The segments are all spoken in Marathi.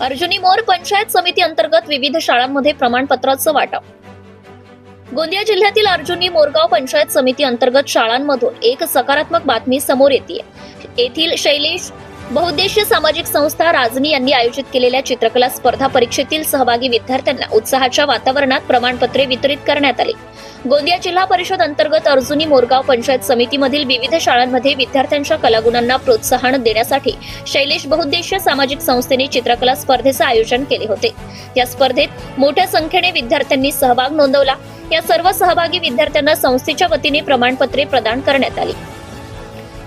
अर्जुनी मोर पंचायत समिती अंतर्गत विविध शाळांमध्ये प्रमाणपत्राचं वाटप. गोंदिया जिल्ह्यातील अर्जुनी मोरगाव पंचायत समिती अंतर्गत शाळांमधून एक सकारात्मक बातमी समोर येते येथील शैलेश बहुउद्देशीय सामाजिक संस्था राजनी यांनी आयोजित केलेल्या चित्रकला स्पर्धा परीक्षेतील सहभागी विद्यार्थ्यांना उत्साहाच्या वातावरणात प्रमाणपत्रे वितरित करण्यात आली. गोंदिया जिल्हा परिषद अंतर्गत अर्जुनी मोरगाव पंचायत समितीमधील विविध शाळांमध्ये विद्यार्थ्यांच्या कलागुणांना प्रोत्साहन देण्यासाठी शैलेश बहुउद्देशीय सामाजिक संस्थेने चित्रकला स्पर्धेचं आयोजन केले होते. या स्पर्धेत मोठ्या संख्येने विद्यार्थ्यांनी सहभाग नोंदवला. या सर्व सहभागी विद्यार्थ्यांना संस्थेच्या वतीने प्रमाणपत्रे प्रदान करण्यात आली.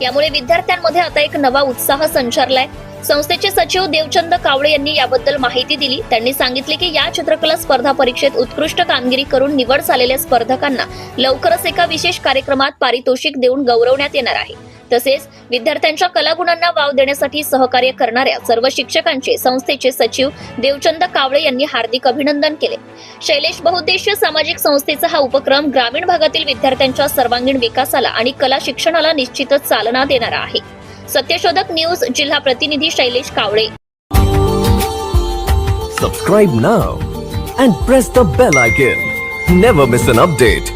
यामुळे विद्यार्थ्यांमध्ये आता एक नवा उत्साह संचारलाय. संस्थेचे सचिव देवचंद कावळे यांनी याबद्दल माहिती दिली. त्यांनी सांगितले की या चित्रकला स्पर्धा परीक्षेत उत्कृष्ट कामगिरी करून निवड झालेल्या स्पर्धकांना लवकरच एका विशेष कार्यक्रमात पारितोषिक देऊन गौरवण्यात येणार आहे. तसेच विद्यार्थ्यांच्या कलागुणांना वाव देण्यासाठी सहकार्य करणाऱ्या सर्व शिक्षकांचे संस्थेचे सचिव देवचंद कावळे यांनी हार्दिक अभिनंदन केले. शैलेश बहुउद्देशीय सामाजिक संस्थेचा हा उपक्रम ग्रामीण भागातील विद्यार्थ्यांच्या सर्वांगीण विकासाला आणि कला शिक्षणाला निश्चितच चालना देणारा आहे. सत्यशोधक न्यूज जिल्हा प्रतिनिधी Shailesh Kawale. Subscribe now and press the bell icon never miss an update